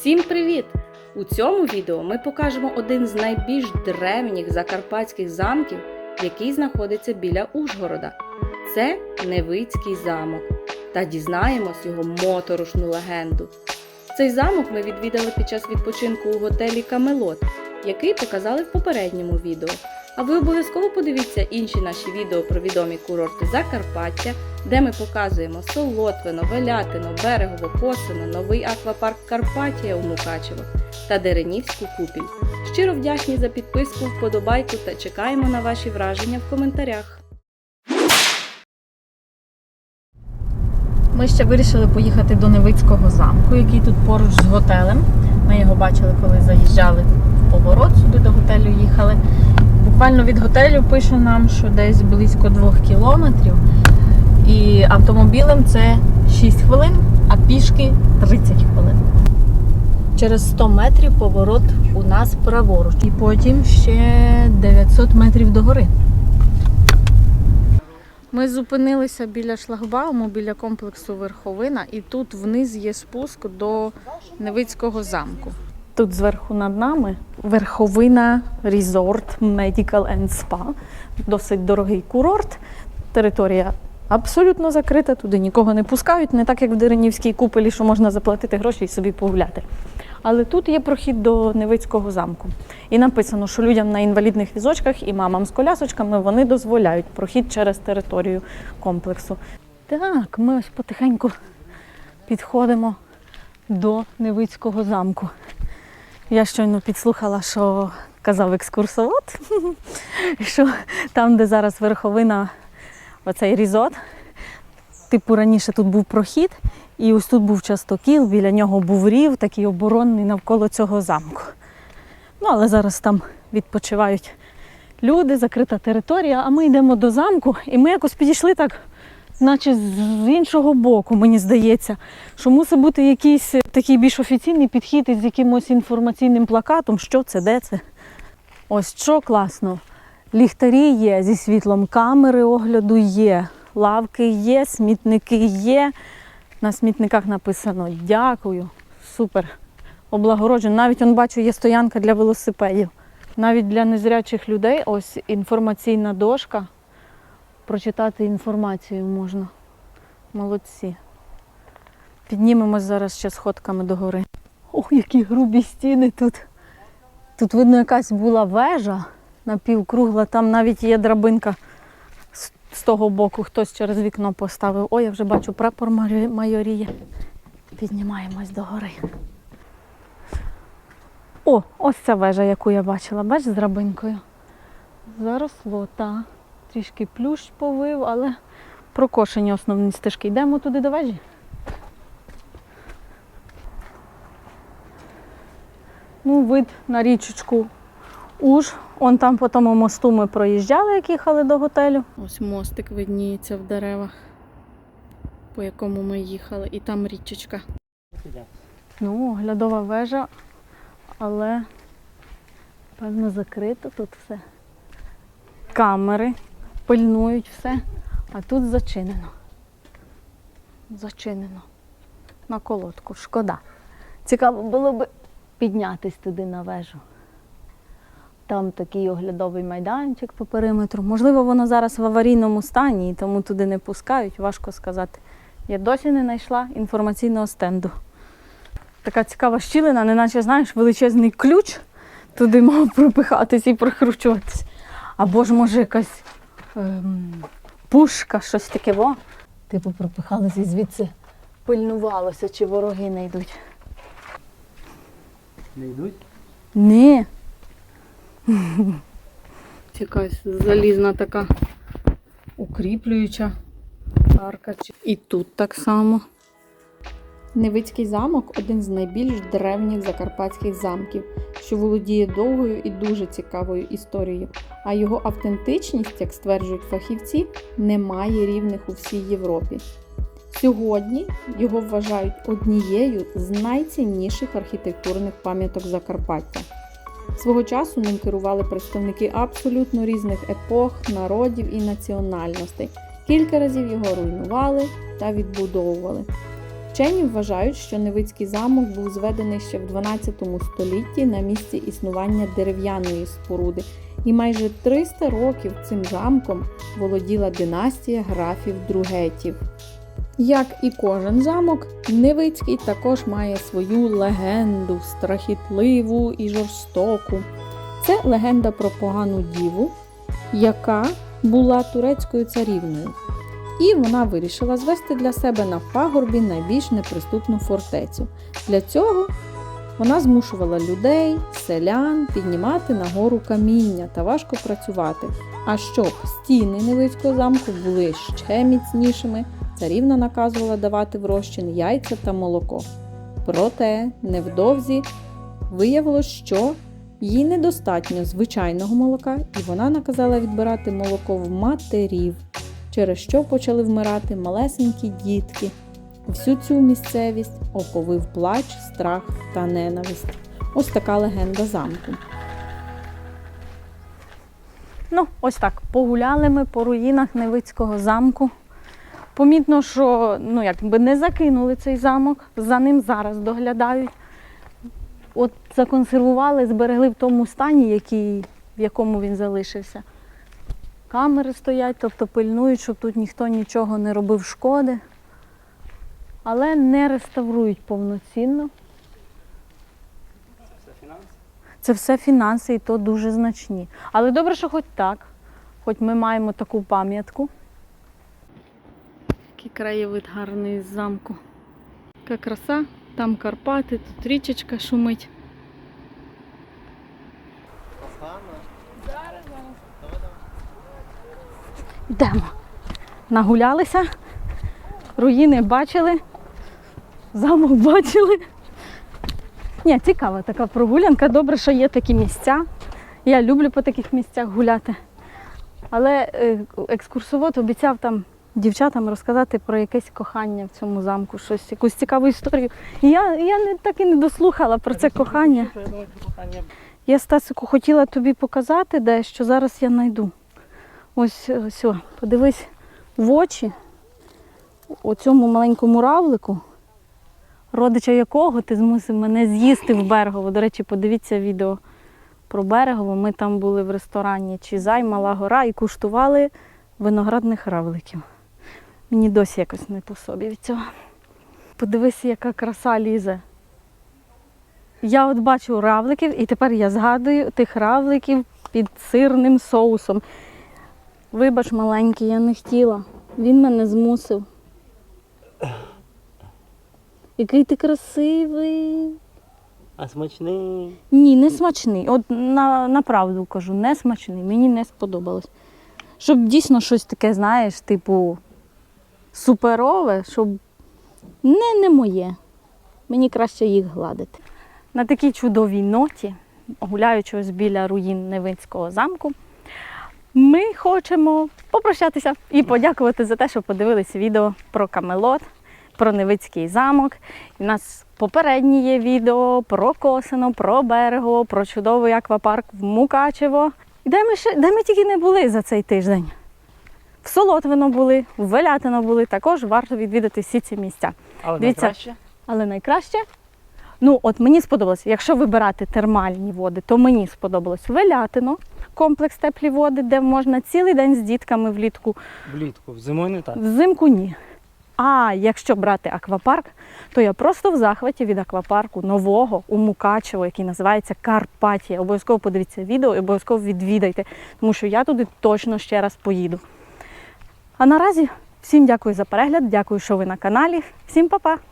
Всім привіт! У цьому відео ми покажемо один з найбільш древніх закарпатських замків, який знаходиться біля Ужгорода. Це Невицький замок. Та дізнаємось його моторошну легенду. Цей замок ми відвідали під час відпочинку у готелі Камелот, який показали в попередньому відео. А ви обов'язково подивіться інші наші відео про відомі курорти Закарпаття, де ми показуємо Солотвино, Велятино, Берегово, Косино, новий аквапарк Карпатія у Мукачево та Деренівську купіль. Щиро вдячні за підписку, вподобайку та чекаємо на ваші враження в коментарях. Ми ще вирішили поїхати до Невицького замку, який тут поруч з готелем. Ми його бачили, коли заїжджали в поворот сюди до готелю їхали. Буквально від готелю пише нам, що десь близько двох кілометрів. І автомобілем це 6 хвилин, а пішки 30 хвилин. Через 100 метрів поворот у нас праворуч. І потім ще 900 метрів до гори. Ми зупинилися біля шлагбауму, біля комплексу Верховина, і тут вниз є спуск до Невицького замку. Тут зверху над нами Верховина Resort Medical and Spa. Досить дорогий курорт. Територія абсолютно закрита, туди нікого не пускають, не так як в Деренівській купелі, що можна заплатити гроші і собі погуляти. Але тут є прохід до Невицького замку. І написано, що людям на інвалідних візочках і мамам з колясочками вони дозволяють прохід через територію комплексу. Так, ми ось потихеньку підходимо до Невицького замку. Я щойно підслухала, що казав екскурсовод, що там, де зараз верховина, оцей різот, типу раніше тут був прохід, і ось тут був частокіл, біля нього був рів, такий оборонний навколо цього замку. Ну, але зараз там відпочивають люди, закрита територія, а ми йдемо до замку, і ми якось підійшли так, наче з іншого боку, мені здається, що мусить бути якийсь такий більш офіційний підхід із якимось інформаційним плакатом, що це, де це. Ось що класно. Ліхтарі є зі світлом, камери огляду є, лавки є, смітники є. На смітниках написано дякую. Супер. Облагороджено. Навіть он бачу, є стоянка для велосипедів. Навіть для незрячих людей ось інформаційна дошка. Прочитати інформацію можна. Молодці. Піднімемось зараз ще сходками до гори. Ох, які грубі стіни тут. Тут, видно, якась була вежа напівкругла, там навіть є драбинка з- того боку, хтось через вікно поставив. Ой, я вже бачу прапор майорі- майоріє. Піднімаємось до гори. О, ось ця вежа, яку я бачила, бач, з драбинкою. Заросло, та. Трішки плющ повив, але прокошені основні стежки. Йдемо туди до вежі. Ну, вид на річечку Уж. Он там по тому мосту ми проїжджали, як їхали до готелю. Ось мостик видніється в деревах, по якому ми їхали, і там річечка. Ну, оглядова вежа, але певно закрито тут все. Камери пильнують все, а тут зачинено. Зачинено. На колодку. Шкода. Цікаво було б піднятись туди на вежу. Там такий оглядовий майданчик по периметру. Можливо, воно зараз в аварійному стані, і тому туди не пускають, важко сказати. Я досі не знайшла інформаційного стенду. Така цікава щілина, неначе знаєш, величезний ключ туди мав пропихатись і прокручуватись. Або ж, може, якась ем, пушка, щось таке. Во. Типу пропихалися і звідси пильнувалося, чи вороги не йдуть. Не йдуть? Ні. Якась залізна така укріплююча арка. І тут так само. Невицький замок один з найбільш древніх закарпатських замків, що володіє довгою і дуже цікавою історією. А його автентичність, як стверджують фахівці, не має рівних у всій Європі. Сьогодні його вважають однією з найцінніших архітектурних пам'яток Закарпаття. Свого часу ним керували представники абсолютно різних епох, народів і національностей. Кілька разів його руйнували та відбудовували. Вчені вважають, що Невицький замок був зведений ще в 12 столітті на місці існування дерев'яної споруди, і майже 300 років цим замком володіла династія графів Другетів. Як і кожен замок, Невицький також має свою легенду, страхітливу і жорстоку. Це легенда про погану діву, яка була турецькою царівною. І вона вирішила звести для себе на пагорбі найбільш неприступну фортецю. Для цього вона змушувала людей, селян піднімати на гору каміння та важко працювати. А щоб стіни Невицького замку були ще міцнішими, царівна наказувала давати в розчин яйця та молоко. Проте невдовзі виявилось, що їй недостатньо звичайного молока, і вона наказала відбирати молоко в матерів, через що почали вмирати малесенькі дітки. Всю цю місцевість оповив плач, страх та ненависть. Ось така легенда замку. Ну, ось так. Погуляли ми по руїнах Невицького замку. Помітно, що ну, якби не закинули цей замок, за ним зараз доглядають. От законсервували, зберегли в тому стані, який, в якому він залишився. Камери стоять, тобто пильнують, щоб тут ніхто нічого не робив шкоди. Але не реставрують повноцінно. Це все фінанси і то дуже значні. Але добре, що хоч так, хоч ми маємо таку пам'ятку. Який краєвид гарний з замку. Яка краса, там Карпати, тут річечка шумить. Йдемо. Нагулялися, руїни бачили, замок бачили. Ні, цікава така прогулянка. Добре, що є такі місця. Я люблю по таких місцях гуляти. Але е, екскурсовод обіцяв там дівчатам розказати про якесь кохання в цьому замку, щось, якусь цікаву історію. І я, я не, так і не дослухала про це кохання. Я Стасику хотіла тобі показати дещо, зараз я знайду. Ось ось, подивись в очі оцьому маленькому равлику, родича якого ти змусив мене з'їсти в Берегово. До речі, подивіться відео про Берегово. Ми там були в ресторані Чізай, Мала Гора і куштували виноградних равликів. Мені досі якось не по собі від цього. Подивися, яка краса лізе. Я от бачу равликів, і тепер я згадую тих равликів під сирним соусом. Вибач, маленький, я не хотіла. Він мене змусив. Який ти красивий. А смачний. Ні, не смачний. От на, на правду кажу, не смачний. Мені не сподобалось. Щоб дійсно щось таке, знаєш, типу суперове, щоб не, не моє. Мені краще їх гладити. На такій чудовій ноті, гуляючи ось біля руїн Невинського замку, ми хочемо попрощатися і подякувати за те, що подивилися відео про Камелот, про Невицький замок. У нас попередні є відео про Косино, про Берегово, про чудовий аквапарк в Мукачево. І де ми, ще, де ми тільки не були за цей тиждень. В Солотвино були, в Велятино були, також варто відвідати всі ці місця. Але Дивіться. найкраще. Але найкраще, ну от мені сподобалося, якщо вибирати термальні води, то мені сподобалось Велятино, комплекс теплі води, де можна цілий день з дітками влітку Влітку. Зимою не так. Взимку ні. А якщо брати аквапарк, то я просто в захваті від аквапарку нового у Мукачево, який називається Карпатія. Обов'язково подивіться відео і обов'язково відвідайте, тому що я туди точно ще раз поїду. А наразі всім дякую за перегляд, дякую, що ви на каналі. Всім па-па!